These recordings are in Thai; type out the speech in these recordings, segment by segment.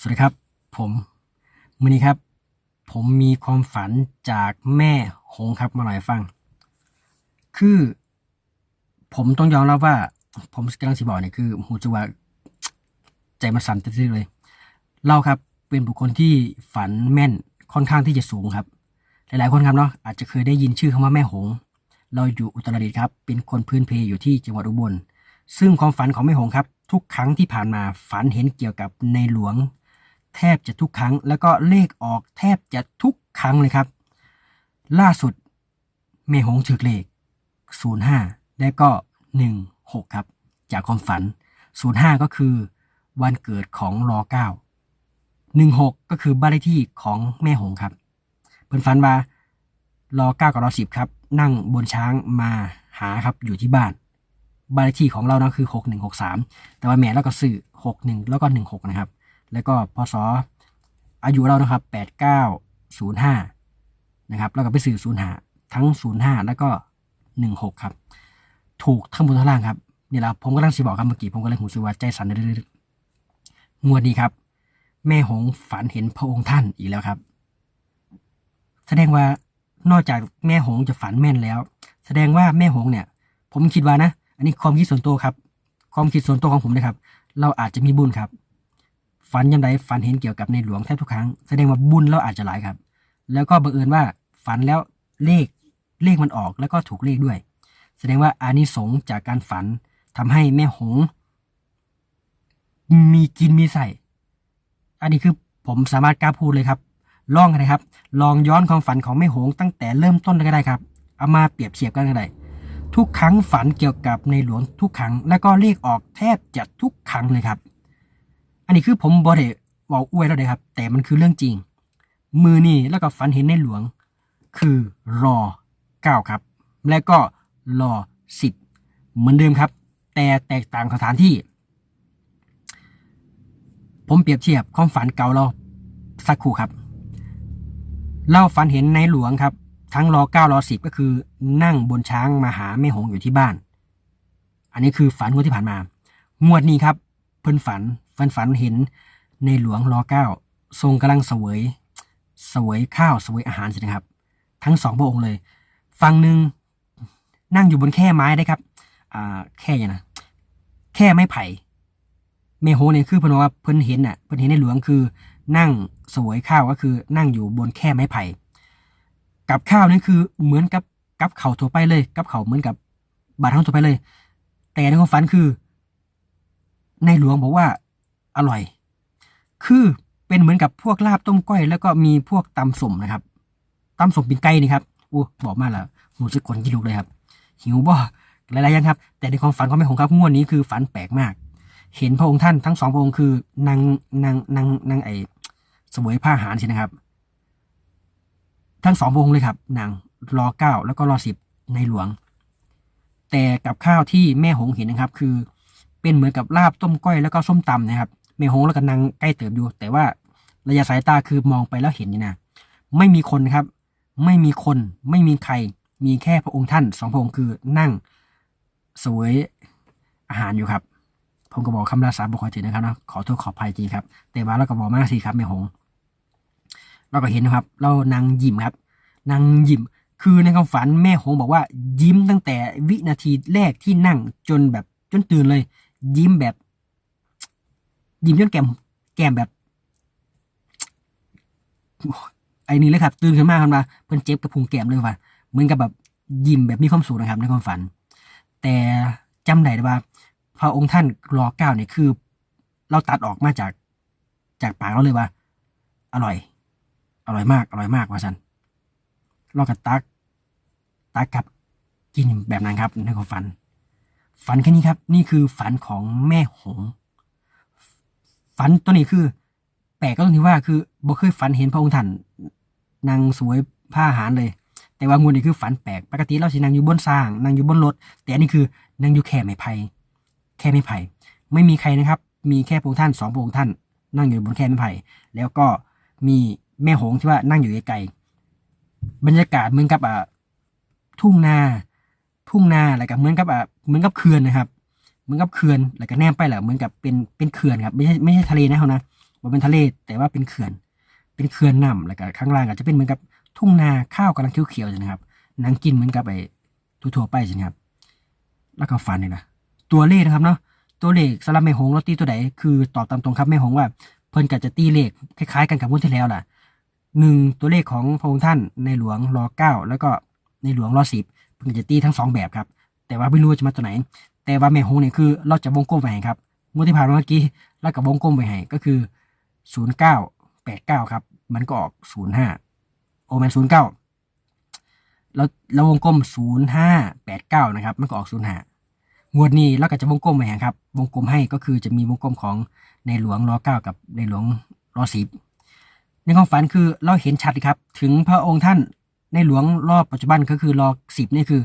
สวัสดีครับ ผมมือนี้ครับ ผมมีความฝันจากแม่หงครับมาหน่อยฟัง คือ ผมต้องยอมรับว่า ผมกำลังสิบอกเนี่ยคือหูจังหวะใจมันสั่นตื้อเลย เราครับเป็นบุคคลที่ฝันแม่นค่อนข้างที่จะสูงครับ หลายๆคนครับเนาะอาจจะเคยได้ยินชื่อคำว่าแม่หง เราอยู่อุตรดิตถ์ครับ เป็นคนพื้นเพอยู่ที่จังหวัดอุบลซึ่งความฝันของแม่หงครับ ทุกครั้งที่ผ่านมาฝันเห็นเกี่ยวกับในหลวง แทบจะทุกครั้ง แล้วก็เลขออกแทบจะทุกครั้งเลยครับ ล่าสุดแม่หงถือเลข 05 และก็ 16 ครับ จากความฝัน 05 ก็คือวันเกิดของรอ9 16 ก็คือบ้านเลขที่ของแม่หงครับเพิ่นฝันว่ารอ9กับรอ10ครับ นั่งบนช้างมาหาครับอยู่ที่บ้านบ้านเลขที่ของเรานะคือ 6163 แต่ว่าแม่เราก็ซื้อ61 แล้วก็ 16 นะครับ แล้วก็พศอายุเรานะครับ 8905 นะครับ แล้วก็ไปซื้อ05 ทั้ง 05 แล้วก็ 16 ครับ ถูกทั้งบนทั้งล่างครับนี่แหละผมก็ตั้งสิบอกครับเมื่อกี้ผมก็เลยหูสึกว่าใจสั่นเรื่อยๆงวดนี้ครับ แม่หงฝันเห็นพระองค์ท่านอีกแล้วครับ แสดงว่านอกจากแม่หงจะฝันแม่นแล้ว แสดงว่าแม่หงเนี่ย ผมคิดว่านะ อันนี้ความคิดส่วนตัวครับ ความคิดส่วนตัวของผมนะครับ เราอาจจะมีบุญครับ ฝันยังไงฝันเห็นเกี่ยวกับในหลวงแทบทุกครั้งแสดงว่าบุญเราอาจจะหลายครับ แล้วก็บังเอิญว่าฝันแล้วเลขเลขมันออกแล้วก็ถูกเลขด้วย แสดงว่าอานิสงส์จากการฝันทำให้แม่หง มีกินมีใส่ อันนี้คือผมสามารถกล้าพูดเลยครับ ลองกันนะครับ ลองย้อนความฝันของแม่หง ตั้งแต่เริ่มต้นก็ได้ครับ เอามาเปรียบเทียบกันก็ได้ทุกครั้งฝันเกี่ยวกับในหลวงทุกครั้ง แล้วก็เลขออกแทบจะทุกครั้งเลยครับ อันนี้คือผมบอได้เว่าอวยแล้วเลยครับ แต่มันคือเรื่องจริง มือนี่แล้วก็ฝันเห็นในหลวง คือรอเก้าครับ และก็รอสิบเหมือนเดิมครับ แต่แตกต่างสถานที่ ผมเปรียบเทียบความฝันเก่าเราสักครู่ครับเราฝันเห็นในหลวงครับ ทั้งรอเก้ารอสิบก็คือนั่งบนช้างมาหาแม่หงอยู่ที่บ้าน อันนี้คือฝันงวดที่ผ่านมา งวดนี้ครับ เพิ่นฝัน ฝันฝันเห็นในหลวงรอเก้าทรงกำลังเสวยเสวยข้าวเสวยอาหารสินะครับ ทั้งสองพระองค์เลย ฝั่งหนึ่งนั่งอยู่บนแค่ไม้ได้ครับอ่าแค่ยังนะแค่ไม้ไผ่เมโฮเนี่ยคือเพิ่นว่าเพิ่นเห็นน่ะเพิ่นเห็นในหลวงคือ นั่งเสวยข้าวก็คือนั่งอยู่บนแค่ไม้ไผ่กับข้าวนี่คือเหมือนกับกับเข่าทั่วไปเลยกับเข่าเหมือนกับบาททั้งทั่วไปเลย แต่ในความฝันคือ ในหลวงบอกว่า อร่อย คือเป็นเหมือนกับพวกลาบต้มก้อย แล้วก็มีพวกตำสมนะครับตำสมปิ่นไก่นี่ครับอู้บอกมาแล้วหูสึกคนกินลุกเลยครับ หิวบ่หลายๆอย่างครับ แต่ในความฝันของแม่หงครับงวดนี้คือฝันแปลกมาก เห็นพระองค์ท่านทั้งสองพระองค์คือนางนางนางนางไอสวยผ้าหารสินะครับ ทั้งสองพระองค์เลยครับนางรอเก้าแล้วก็รอสิบในหลวง แต่กับข้าวที่แม่หงเห็นนะครับ คือ เป็นเหมือนกับลาบต้มก้อยแล้วก็ส้มตำนะครับแม่หงแล้วก็นางใกล้เติบอยู่ แต่ว่าระยะสายตาคือมองไปแล้วเห็นนี่นะไม่มีคนครับ ไม่มีคนไม่มีใคร มีแค่พระองค์ท่านสองพระองค์คือนั่งเสวยอาหารอยู่ครับ ผมก็บอกคำลาสาบุคคลถึงนะครับนะขอโทษขออภัยจริงครับ แต่ว่าเราก็บอกมากสิครับแม่หง เราก็เห็นนะครับ เรานางยิ้มครับนางยิ้มคือในความฝันแม่หงบอกว่ายิ้มตั้งแต่วินาทีแรกที่นั่งจนแบบจนตื่นเลย ยิ้มแบบ ยิ้มจนแก้มแก้มแบบไอ้นี่เลยครับ ตื่นขึ้นมาครับว่าเพิ่นเจ็บกับพุงแก้มเลยว่าเหมือนกับแบบยิ้มแบบมีความสุขนะครับ ในความฝัน แต่จำได้ว่า พระองค์ท่านรอเก้าเนี่ยคือ เราตัดออกมาจากจากปากเราเลยว่า อร่อย อร่อยมาก อร่อยมากว่าสันเรากับตักตักกับกินแบบนั้นครับในความฝัน ฝันแค่นี้ครับ นี่คือฝันของแม่หง ฝันตัวนี้คือ แปลกก็ตรงที่ว่าคือบ่เคยฝันเห็นพระองค์ท่านนางสวยผ้าหารเลย แต่ว่างวดนี้คือฝันแปลกปกติเราสินางอยู่บนสร้างนางอยู่บนรถ แต่อันนี้คือนางอยู่แค่ไม้ไผ่แค่ไม้ไผ่ไม่มีใครนะครับ มีแค่พระองค์ท่านสองพระองค์ท่าน นั่งอยู่บนแค่ไม้ไผ่แล้วก็มีแม่หงที่ว่านั่งอยู่ไกลๆบรรยากาศเหมือนกับอ่าทุ่งนาทุ่งนาอะไรกับเหมือนกับอ่า เหมือนกับเขื่อนนะครับ เหมือนกับเขื่อนแล้วก็แนมไปแหละเหมือนกับเป็นเป็นเขื่อนครับไม่ใช่ไม่ใช่ทะเลนะเขานะบ่เป็นทะเลแต่ว่าเป็นเขื่อน เป็นเขื่อนน้ำแล้วก็ข้างล่างอาจจะเป็นเหมือนกับทุ่งนาข้าวกำลังเขียวๆใช่ไหมครับนังกินเหมือนกับไอ้ทั่วๆไปใช่ไหมครับ แล้วก็ฝันเลยนะตัวเลขนะครับเนาะตัวเลขสำหรับแม่หงเราตีตัวไหนคือตอบตามตรงครับแม่หงว่า เพิ่นก็จะตีเลขคล้ายๆกันกับงวดที่แล้วล่ะหนึ่งตัวเลขของพระองค์ท่านในหลวงรอเก้าแล้วก็ในหลวงรอสิบเพิ่นจะตีทั้งสองแบบครับ แต่ว่าไม่รู้จะมาตัวไหน แต่ว่าแม่หงเนี่ยคือเราจะวงกลมไว้ให้ครับงวดที่ผ่านมาเมื่อกี้เรากับวงกลมไว้ให้ก็คือศูนย์เก้าแปดเก้าครับ มันก็ออกศูนย์ห้าโอแมนศูนย์เก้าแล้วเราวงกลมศูนย์ห้าแปดเก้านะครับ มันก็ออกศูนย์ห้างวดนี้เราก็จะวงกลมไว้ให้ครับ วงกลมให้ก็คือจะมีวงกลมของในหลวงรอเก้ากับในหลวงรอสิบในความฝันคือเราเห็นชัดเลยครับ ถึงพระองค์ท่านในหลวงรอบปัจจุบันก็คือรอสิบนี่คือ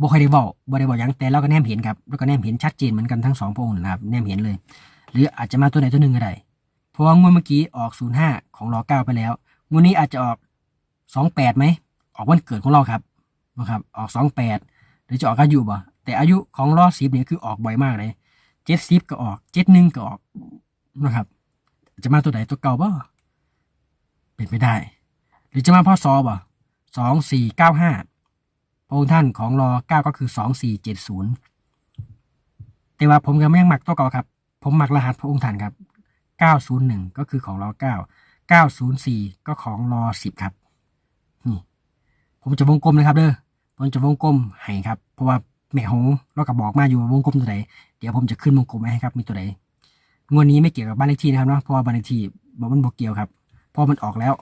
บ่ค่อยได้บอกบ่ได้บอกยังแต่เราก็แนมเห็นครับเราก็แนมเห็นชัดเจนเหมือนกันทั้งสองพระองค์นะครับแนมเห็นเลย หรืออาจจะมาตัวไหนตัวหนึ่งก็ได้เพราะว่างวดเมื่อกี้ออก 05 ของรอเก้าไปแล้วงวดนี้อาจจะออก 28ไหมออกวันเกิดของเราครับนะครับ ออก 28 หรือจะออกอายุบ่แต่อายุของรอสิบเนี่ยคือออกบ่อยมากเลย70ก็ออก71ก็ออกนะครับ จะมาตัวไหนตัวเก่าบ่เป็นไปได้ หรือจะมาพ่อซอบ่2495พระ องค์ท่านของรอเก้าก็คือสองสี่เจ็ดศูนย์แต่ว่าผมก็ไม่ยังหมักตัวเก่าครับ ผมหมักรหัสพระองค์ท่านครับเก้าศูนย์หนึ่งก็คือของรอเก้าเก้าศูนย์สี่ก็ของรอสิบครับนี่ผมจะวงกลมนะครับเด้อผมจะวงกลมให้ครับ เพราะว่าแม่หงเราก็บอกมาอยู่ว่าวงกลมตัวไหนเดี๋ยวผมจะขึ้นวงกลมให้ครับมีตัวไหนงวดนี้ไม่เกี่ยวกับบ้านเลขที่นะครับเนาะเพราะว่าบ้านเลขที่บอกมันบอกเกี่ยวครับเพราะมันออกแล้ว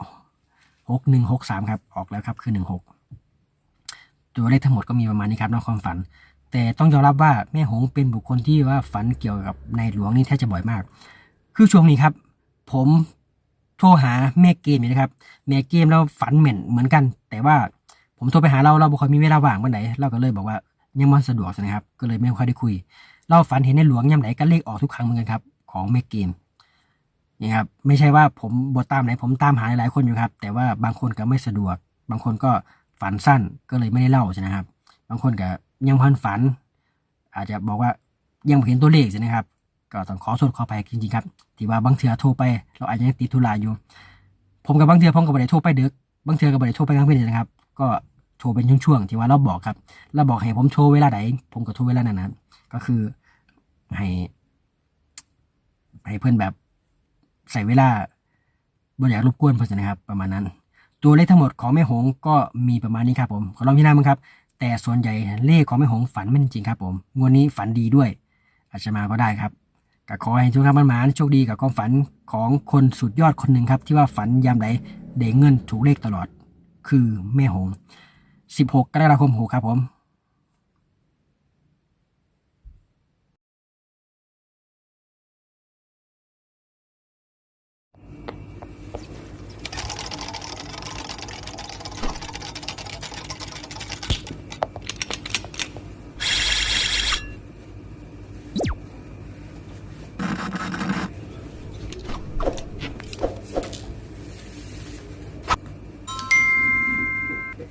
หกหนึ่งหกสามครับออกแล้วครับคือหนึ่งหก ตัวเลขทั้งหมดก็มีประมาณนี้ครับนอกความฝัน แต่ต้องยอมรับว่าแม่หงเป็นบุคคลที่ว่าฝันเกี่ยวกับในหลวงนี่แทบจะบ่อยมาก คือช่วงนี้ครับ ผมโทรหาแม่เกมนะครับ แม่เกมเราฝันเหม็นเหมือนกัน แต่ว่าผมโทรไปหาเราเราบ่ค่อยมีเวลาว่างวันไหนเราก็เลยบอกว่ายังมันสะดวกนะครับ ก็เลยไม่ค่อยได้คุย เราฝันเห็นในหลวงยามไหนก็เลขออกทุกครั้งเหมือนกันครับของแม่เกมนี่ครับไม่ใช่ว่าผมบทตามไหนผมตามหาหลายคนอยู่ครับ แต่ว่าบางคนก็ไม่สะดวก บางคนก็ ฝันสั้นก็เลยไม่ได้เล่าใช่ไหมครับ บางคนก็ยังพันฝัน อาจจะบอกว่ายังไม่เห็นตัวเลขใช่ไหมครับ ก็ต้องขอโทษขออภัยจริงๆครับที่ว่าบางเทือโทรไป เราอาจจะยังติดธุระอยู่ ผมกับบางเทือผมกับบได้โทรไปเดึกบางเทือกับบได้โทรไปกลางคืนนะครับ ก็โทรเป็นช่วงๆที่ว่าเราบอกครับเราบอกให้ผมโทรเวลาไหนผมก็โทรเวลานั้นนะก็คือให้ให้เพื่อนแบบใส่เวลาบ่อยากรบกวนเพื่อนนะครับ ประมาณนั้น ตัวเลขทั้งหมดของแม่หงก็มีประมาณนี้ครับผมขอลองพิจารณามั้งครับ แต่ส่วนใหญ่เลขของแม่หงฝันไม่นจริงครับผมงวดนี้ฝันดีด้วย อาจจะมาก็ได้ครับก็ขอให้ทุกท่านมันหมานโชคดีกับความฝันของคนสุดยอดคนหนึ่งครับ ที่ว่าฝันยามใดเด้เงินถูกเลขตลอด คือแม่หง 16 กรกฎาคม6ครับผม